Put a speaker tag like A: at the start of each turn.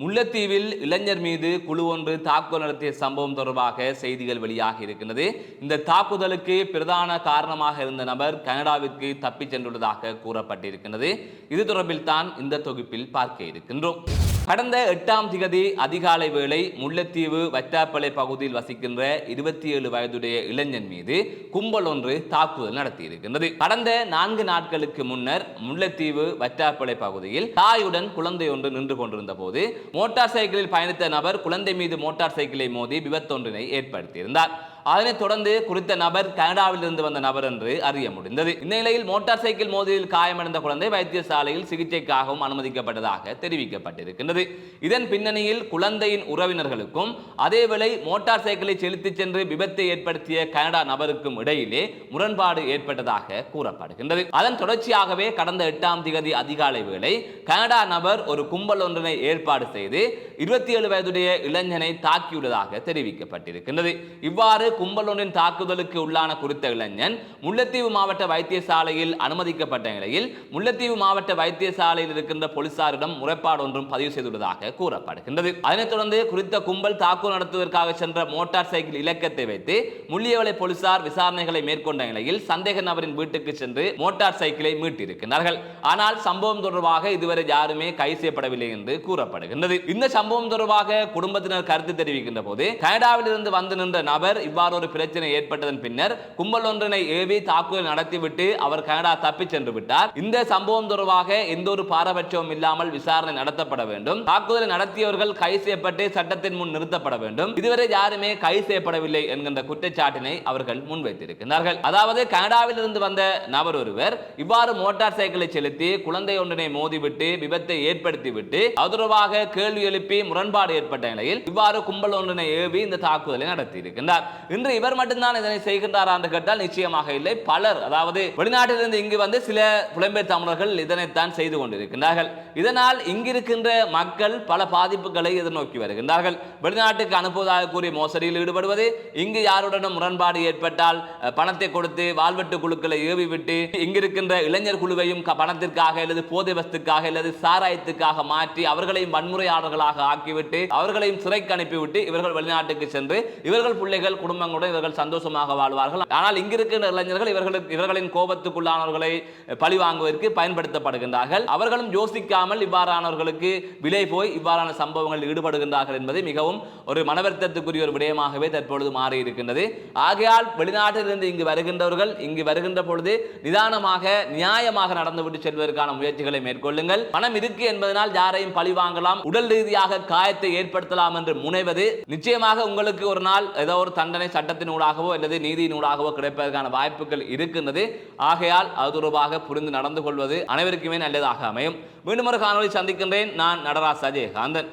A: முல்லைத்தீவில் இளைஞர் மீது குழு ஒன்று தாக்குதல் நடத்திய சம்பவம் தொடர்பாக செய்திகள் வெளியாகி இருக்கின்றது. இந்த தாக்குதலுக்கு பிரதான காரணமாக இருந்த நபர் கனடாவிற்கு தப்பிச் சென்றுள்ளதாக கூறப்பட்டிருக்கின்றது. இது தொடர்பில் தான் இந்த தொகுப்பில் பார்க்க இருக்கின்றோம். கடந்த எட்டாம் திகதி அதிகாலை வேளை முல்லைத்தீவு வட்டாப்பளை பகுதியில் வசிக்கின்ற இருபத்தி ஏழு வயதுடைய இளைஞன் மீது கும்பல் ஒன்று தாக்குதல் நடத்தியிருக்கின்றது. கடந்த நான்கு நாட்களுக்கு முன்னர் முல்லைத்தீவு வட்டாப்பளை பகுதியில் தாயுடன் குழந்தை ஒன்று நின்று கொண்டிருந்த போது மோட்டார் சைக்கிளில் பயணித்த நபர் குழந்தை மீது மோட்டார் சைக்கிளை மோதி விபத்தொன்றினை ஏற்படுத்தியிருந்தார். அதனைத் தொடர்ந்து குறித்த நபர் கனடாவில் இருந்து வந்த நபர் என்று அறிய முடிந்தது. இந்த நிலையில் மோட்டார் சைக்கிள் மோதலில் காயமடைந்த குழந்தை வைத்தியசாலையில் சிகிச்சைக்காகவும் அனுமதிக்கப்பட்டதாக தெரிவிக்கப்பட்டிருக்கின்றது. இதன் பின்னணியில் குழந்தையின் உறவினர்களுக்கும் அதேவேளை மோட்டார் சைக்கிளை செலுத்திச் சென்று விபத்தை ஏற்படுத்திய கனடா நபருக்கும் இடையிலே முரண்பாடு ஏற்பட்டதாக கூறப்படுகின்றது. அதன் தொடர்ச்சியாகவே கடந்த எட்டாம் திகதி அதிகாலை வேளை கனடா நபர் ஒரு கும்பல் ஒன்றினை ஏற்பாடு செய்து இருபத்தி ஏழு வயதுடைய இளைஞனை தாக்கியுள்ளதாக தெரிவிக்கப்பட்டிருக்கின்றது. இவ்வாறு கும்பல் ஒன்றின் தாக்குதலுக்கு உள்ளான குறித்த இளைஞன் முல்லைத்தீவு மாவட்ட வைத்தியசாலையில் அனுமதிக்கப்பட்ட நிலையில் முல்லைத்தீவு மாவட்ட வைத்தியசாலையில் இருக்கின்ற போலீசாரிடம் முறைப்பாடு ஒன்றும் பதிவு செய்துள்ளதாக கூறப்படுகின்றது. அதனைத் தொடர்ந்து குறித்த கும்பல் தாக்குதல் நடத்துவதற்காக சென்ற மோட்டார் சைக்கிள் இலக்கத்தை வைத்து முள்ளியவளை போலீசார் விசாரணைகளை மேற்கொண்ட நிலையில் சந்தேக நபரின் வீட்டுக்கு சென்று மோட்டார் சைக்கிளை மீட்டிருக்கிறார்கள் ஆனால் சம்பவம் தொடர்பாக இதுவரை யாருமே கைது செய்யப்படவில்லை என்று கூறப்படுகின்றது. இந்த சம்பவம் தொடர்பாக குடும்பத்தினர் கருத்து தெரிவிக்கின்ற போது கனடாவில் இருந்து வந்து நின்ற நபர் இவ்வாறு ஒரு பிரச்சனை ஏற்பட்டதன் பின்னர் கும்பல் ஒன்றினை ஏவி தாக்குதல் நடத்திவிட்டு அவர் கனடா தப்பி சென்று விட்டார். இந்த சம்பவம் தொடர்பாக எந்த ஒரு பாரபட்சமும் இல்லாமல் விசாரணை நடத்தப்பட வேண்டும். தாக்குதலை நடத்தியவர்கள் கைது செய்யப்பட்டு சட்டத்தின் முன் நிறுத்தப்பட வேண்டும். இதுவரை யாருமே கைது செய்யப்படவில்லை என்கின்ற குற்றச்சாட்டினை அவர்கள் முன்வைத்திருக்கிறார்கள் அதாவது கனடாவில் இருந்து வந்த நபர் ஒருவர் இவ்வாறு மோட்டார் சைக்கிளை செலுத்தி குழந்தை ஒன்றினை மோதிவிட்டு விபத்தை ஏற்படுத்திவிட்டு அது கேள்வி எழுப்பி முரண்பாடு ஏற்பட்ட நிலையில் இவ்வாறு கும்பல் ஒன்றினை ஏவி இந்த தாக்குதலை நடத்தி இருக்கின்றார் இன்று இவர் மட்டும்தான் இதனை செய்கின்றாரா என்று கேட்டால் நிச்சயமாக இல்லை. பலர் அதாவது வெளிநாட்டிலிருந்து இங்கு வந்து சில புலம்பெயர் தமிழர்கள் இதனைத்தான் செய்து கொண்டிருக்கின்றார்கள். இதனால் இங்கிருக்கின்ற மக்கள் பல பாதிப்புகளை எதிர்நோக்கி வருகின்றார்கள். வெளிநாட்டுக்கு அனுப்புவதாக கூறி மோசடியில் ஈடுபடுவது இங்கு யாருடனும் முரண்பாடு ஏற்பட்டால் பணத்தை கொடுத்து வாழ்வெட்டு குழுக்களை ஏவி விட்டு இங்கிருக்கின்ற இளைஞர் குழுவையும் பணத்திற்காக அல்லது போதை வஸ்துக்காக அல்லது சாராயத்துக்காக மாற்றி அவர்களையும் வன்முறையாளர்களாக ஆக்கிவிட்டு அவர்களையும் சிறைக்கு அனுப்பிவிட்டு இவர்கள் வெளிநாட்டுக்கு சென்று இவர்கள் பிள்ளைகள் குடும்பங்களுடன் இவர்கள் சந்தோஷமாக வாழ்வார்கள். ஆனால் இங்கிருக்கின்ற இளைஞர்கள் இவர்களுக்கு இவர்களின் கோபத்துக்குள்ளானவர்களை பழி வாங்குவதற்கு பயன்படுத்தப்படுகின்றார்கள். அவர்களும் யோசிக்காமல் இவ்வாறானவர்களுக்கு விலை போய் இவ்வாறான சம்பவங்களில் ஈடுபடுகின்றார்கள் என்பது மிகவும் ஒரு மனவருத்தத்துக்குரிய ஒரு விடயமாகவே தற்பொழுது மாறி இருக்கின்றது ஆகையால் வெளிநாட்டிலிருந்து இங்கு வருகின்றவர்கள் இங்கு வருகின்ற பொழுது நிதானமாக நியாயமாக நடந்துவிட்டு செல்வதற்கான முயற்சிகளை மேற்கொள்ளுங்கள். பணம் இருக்கு என்பதனால் யாரையும் பழி வாங்கலாம். உடல் ரீதியாக காயத்தை ஏற்படுத்தலாம் என்று முனைவது நிச்சயமாக உங்களுக்கு ஒரு நாள் ஏதோ ஒரு தண்டனை சட்டத்தினூடாகவோ அல்லது நீதியினூடாகவோ கிடைப்பதற்கான வாய்ப்புகள் இருக்கின்றது. ஆகையால் அது தொடர்பாக புரிந்து நடந்து கொள்வது அனைவருக்குமே நல்லதாக அமையும். மீண்டும் ஒரு காணொலி சந்திக்கின்றேன். நான் நடராஜ் அஜயகாந்தன்